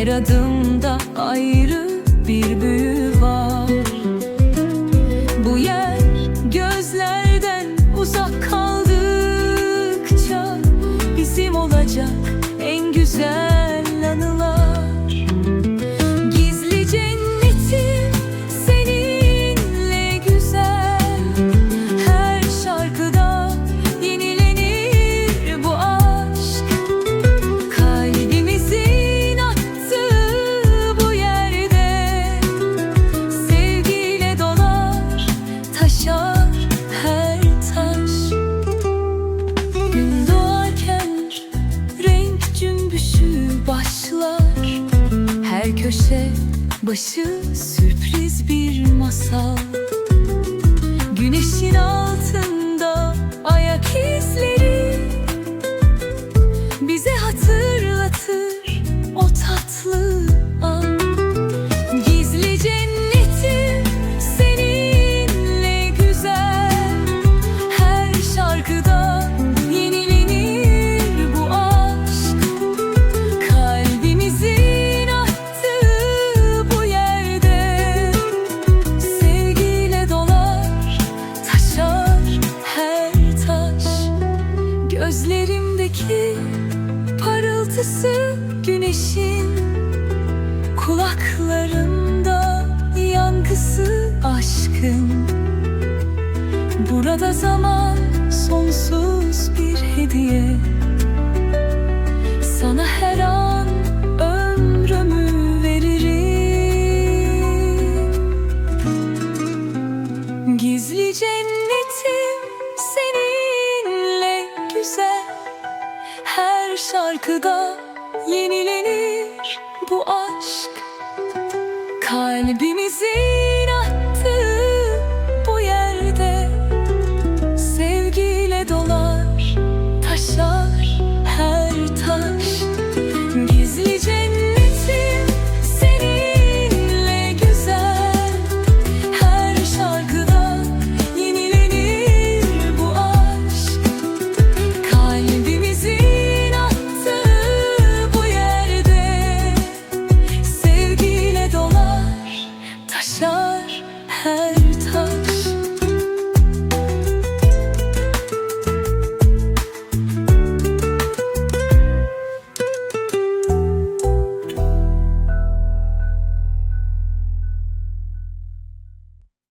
Her adımda ayrı bir büyü var. Bu yer gözlerden uzak kaldıkça Bizim olacak en güzel Köşe başı sürpriz bir masal. Güneşin altında ayak izleri Gözlerimdeki parıltısı güneşin Kulaklarımda yankısı aşkın. Burada zaman sonsuz bir hediye. Sana her an ömrümü veririm. Gizli cennetim güzel Her şarkıda yenilenir bu aşk. Kalbimizin